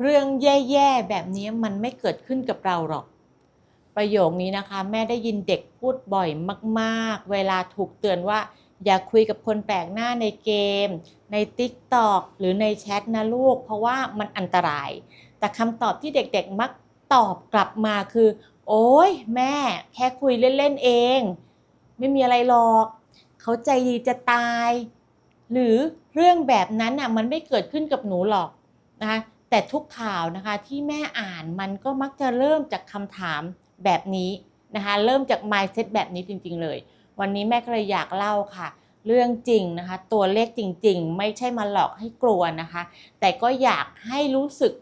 เรื่องแย่ๆแบบนี้มันไม่เกิดขึ้นกับเราหรอก ประโยคนี้นะคะ แม่ได้ยินเด็กพูดบ่อยมาก ๆ เวลาถูกเตือนว่า อย่าคุยกับคนแปลกหน้าในเกม ใน TikTok หรือในแชทนะลูก เพราะว่ามันอันตราย แต่คำตอบที่เด็กๆมักตอบกลับมาคือ โอ้ยแม่ แค่คุยเล่น ๆ เอง ไม่มีอะไรหรอก เขาใจดีจะตาย หรือเรื่องแบบนั้นน่ะมันไม่เกิดขึ้นกับหนูหรอกนะคะ แต่ทุกข่าวนะคะที่แม่อ่านมันก็มักจะเริ่มจากคำถามแบบนี้นะคะเริ่มจาก mindset แบบนี้จริง ๆ เลย วันนี้แม่ก็เลยอยากเล่าค่ะ เรื่องจริงนะคะ ตัวเลขจริง ๆ ไม่ใช่มาหลอกให้กลัวนะคะ แต่ก็อยากให้รู้สึก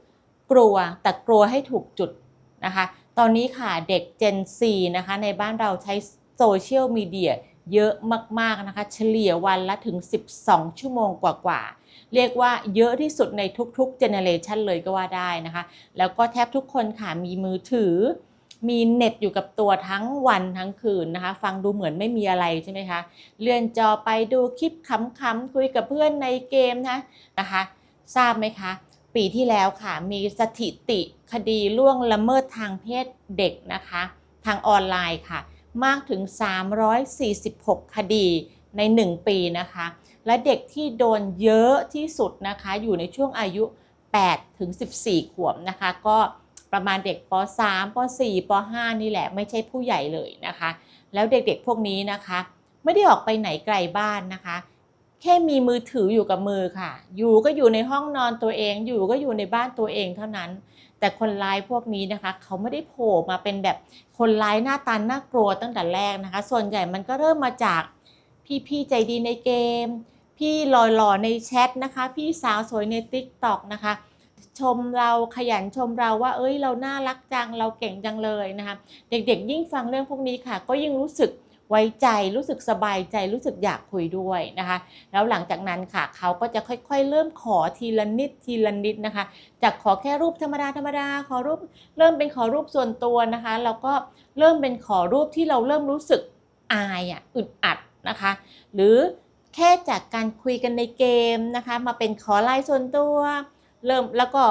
กลัวแต่กลัวให้ถูกจุดนะคะ ตอนนี้ค่ะเด็ก Gen Z นะคะในบ้านเราใช้โซเชียลมีเดีย เยอะมากๆนะคะ เฉลี่ยวันละถึง 12 ชั่วโมงกว่าๆ เรียกว่าเยอะที่สุดในทุกๆเจเนเรชันเลยก็ว่าได้นะคะ แล้วก็แทบทุกคนค่ะมีมือถือ มีเน็ตอยู่กับตัวทั้งวันทั้งคืนนะคะ ฟังดูเหมือนไม่มีอะไรใช่ไหมคะ เลื่อนจอไปดูคลิปขำๆ คุยกับเพื่อนในเกมนะนะคะ ทราบไหมคะปีที่แล้วค่ะมีสถิติคดีล่วงละเมิดทางเพศเด็กนะคะ ทางออนไลน์ค่ะ มากถึง 346 คดีใน 1 ปีนะคะ และเด็กที่โดนเยอะที่สุดนะคะ อยู่ในช่วงอายุ 8 ถึง 14 ขวบนะคะ ก็ประมาณเด็กป .3 ป .4 ป .5 นี่แหละไม่ใช่ผู้ใหญ่เลยนะคะ แล้วเด็กๆพวกนี้นะคะ ไม่ได้ออกไปไหนไกลบ้านนะคะ แค่มีมือถืออยู่กับมือค่ะ อยู่ก็อยู่ในห้องนอนตัวเอง อยู่ก็อยู่ในบ้านตัวเองเท่านั้น แต่คนร้ายพวกนี้นะคะ เขาไม่ได้โผล่มาเป็นแบบคนร้ายหน้าตาน่ากลัวตั้งแต่แรกนะคะ ส่วนใหญ่มันก็เริ่มมาจากพี่ๆใจดีในเกม พี่หล่อๆในแชทนะคะ พี่สาวสวยใน Tik t o อกนะคะ ชมเราขยันชมเราว่า เอ้ยเราน่ารักจังเราเก่งจังเลยนะคะ เด็กๆ ยิ่งฟังเรื่องพวกนี้ค่ะ ก็ยิ่งรู้สึก ไว้ใจรู้สึกสบายใจรู้สึกอยากคุยด้วยนะคะ แล้วหลังจากนั้นค่ะเขาก็จะค่อยๆ เริ่มขอทีละนิดทีละนิดนะคะ จากขอแค่รูปธรรมดาธรรมดาขอรูปเริ่มเป็นขอรูปส่วนตัวนะคะแล้วก็เริ่มเป็นขอรูปที่เราเริ่มรู้สึกอายอะอึดอัดนะคะ หรือแค่จากการคุยกันในเกมนะคะ มาเป็นขอไลน์ส่วนตัว เริ่มแล้วก็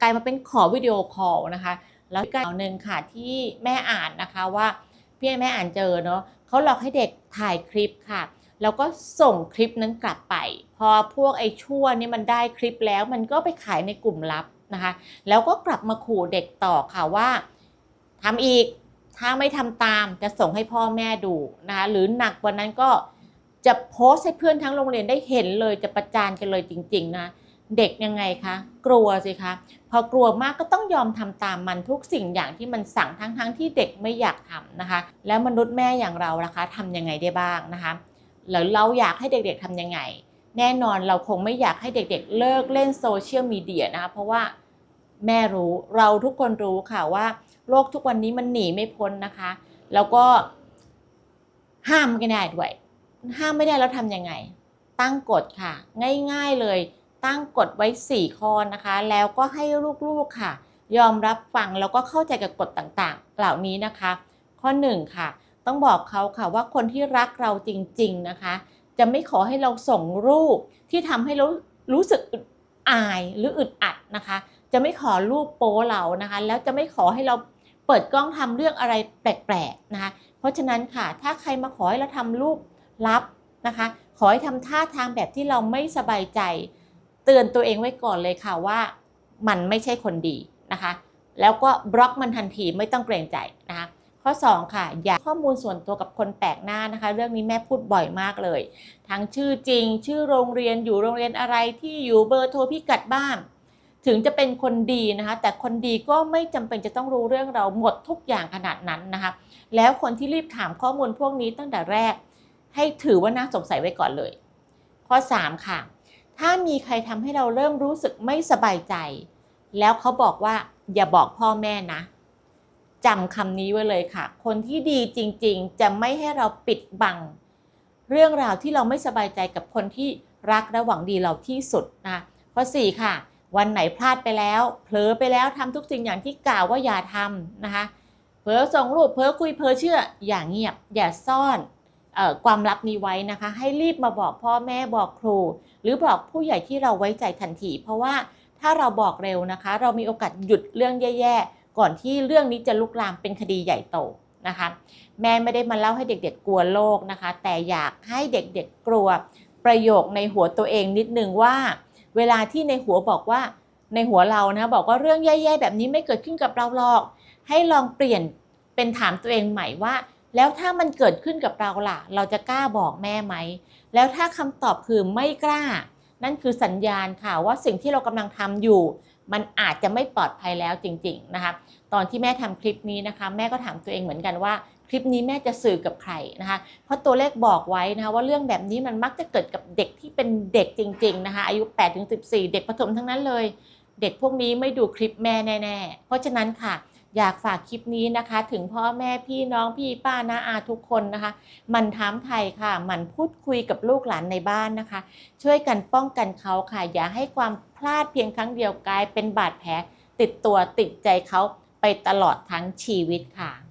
กลายมาเป็นขอวิดีโอคอลนะคะ แล้วอีกข่าวหนึ่งค่ะที่แม่อ่านนะคะว่าพี่แม่อ่านเจอเนาะ เขาหลอกให้เด็กถ่ายคลิปค่ะ แล้วก็ส่งคลิปนั้นกลับไป พอพวกไอ้ชั่วนี่มันได้คลิปแล้ว มันก็ไปขายในกลุ่มลับนะคะ แล้วก็กลับมาขู่เด็กต่อค่ะว่าทำอีกถ้าไม่ทำตามจะส่งให้พ่อแม่ดูนะคะหรือหนักกว่านั้นก็จะโพสต์ให้เพื่อนทั้งโรงเรียนได้เห็นเลยจะประจานกันเลยจริง ๆ นะ เด็กยังไงคะ กลัวสิคะ พอกลัวมากก็ต้องยอมทำตามมันทุกสิ่งอย่างที่มันสั่งทั้งๆทที่เด็กไม่อยากทำนะคะ แล้วมนุษย์แม่อย่างเราล่ะคะทำยังไงได้บ้างนะคะแล้วเราอยากให้เด็กๆทำยังไง แน่นอนเราคงไม่อยากให้เด็กๆ เลิกเล่นโซเชียลมีเดียนะคะเพราะว่าแม่รู้เราทุกคนรู้ค่ะว่า โลกทุกวันนี้มันหนีไม่พ้นนะคะ แล้วก็ห้ามไม่ได้ด้วยห้ามไม่ได้แล้วทำยังไง ตั้งกฎค่ะ ง่ายๆเลย ตั้งกฎไว้ 4 ข้อนะคะ แล้วก็ให้ลูกๆค่ะ ยอมรับฟังแล้วก็เข้าใจกับกฎต่างๆ เหล่านี้นะคะ ข้อ 1 ค่ะ ต้องบอกเขาค่ะว่าคนที่รักเราจริง ๆนะคะ จะไม่ขอให้เราส่งรูปที่ทำให้เรารู้สึกอึดอายหรืออึดอัดนะคะ จะไม่ขอรูปโป๊เรานะคะ แล้วจะไม่ขอให้เราเปิดกล้องทำเรื่องอะไรแปลกๆนะคะ เพราะฉะนั้นค่ะ ถ้าใครมาขอให้เราทำรูปลับนะคะ ขอให้ทำท่าทางแบบที่เราไม่สบายใจ เตือนตัวเองไว้ก่อนเลยค่ะว่ามันไม่ใช่คนดีนะคะ แล้วก็บล็อกมันทันทีไม่ต้องเกรงใจนะคะข้อ 2 ค่ะ อย่าข้อมูลส่วนตัวกับคนแปลกหน้านะคะ เรื่องนี้แม่พูดบ่อยมากเลย ทั้งชื่อจริง ชื่อโรงเรียนอยู่โรงเรียนอะไรที่อยู่เบอร์โทรพิกัดบ้าน ถึงจะเป็นคนดีนะคะ แต่คนดีก็ไม่จำเป็นจะต้องรู้เรื่องเราหมดทุกอย่างขนาดนั้นนะคะ แล้วคนที่รีบถามข้อมูลพวกนี้ตั้งแต่แรก ให้ถือว่าน่าสงสัยไว้ก่อนเลย ข้อ 3 ค่ะ ถ้ามีใครทำให้เราเริ่มรู้สึกไม่สบายใจ แล้วเขาบอกว่าอย่าบอกพ่อแม่นะจำคำนี้ไว้เลยค่ะ คนที่ดีจริงๆ จะไม่ให้เราปิดบัง เรื่องราวที่เราไม่สบายใจกับคนที่รักและหวังดีเราที่สุดนะข้อ4ค่ะ วันไหนพลาดไปแล้ว เผลอไปแล้วทำทุกสิ่งอย่างที่กล่าวว่าอย่าทำนะคะเผลอส่งรูปเผลอคุยเผลอเชื่ออย่าเงียบ อย่าซ่อนออความลับนี้ไว้นะคะ ให้รีบมาบอกพ่อแม่บอกครู รือบอกผู้ใหญ่ที่เราไว้ใจทันที เพราะว่าถ้าเราบอกเร็วนะคะ เรามีโอกาสหยุดเรื่องแย่ๆ ก่อนที่เรื่องนี้จะลุกลามเป็นคดีใหญ่โตนะคะ แม่ไม่ได้มาเล่าให้เด็กๆกลัวโลกนะคะ แต่อยากให้เด็กๆกลัวประโยคในหัวตัวเองนิดนึงว่า เวลาที่ในหัวบอกว่าในหัวเรานะบอกว่าเรื่องแย่ๆแบบนี้ไม่เกิดขึ้นกับเราหรอก ให้ลองเปลี่ยนเป็นถามตัวเองใหม่ว่า แล้วถ้ามันเกิดขึ้นกับเราล่ะ เราจะกล้าบอกแม่ไหม แล้วถ้าคำตอบคือไม่กล้า นั่นคือสัญญาณค่ะว่าสิ่งที่เรากำลังทำอยู่ มันอาจจะไม่ปลอดภัยแล้วจริง ๆ นะคะ ตอนที่แม่ทำคลิปนี้นะคะ แม่ก็ถามตัวเองเหมือนกันว่าคลิปนี้แม่จะสื่อกับใครนะคะ เพราะตัวเลขบอกไว้นะคะว่าเรื่องแบบนี้มันมักจะเกิดกับเด็กที่เป็นเด็กจริง ๆ นะคะอายุ8-14 เด็กประถมทั้งนั้นเลย เด็กพวกนี้ไม่ดูคลิปแม่แน่ ๆ เพราะฉะนั้นค่ะ อยากฝากคลิปนี้นะคะ ถึงพ่อแม่พี่น้องพี่ป้าน้าอาทุกคนนะคะ มันถามไทยค่ะ มันพูดคุยกับลูกหลานในบ้านนะคะ ช่วยกันป้องกันเขาค่ะ อย่าให้ความพลาดเพียงครั้งเดียวกลายเป็นบาดแผลติดตัวติดใจเขาไปตลอดทั้งชีวิตค่ะ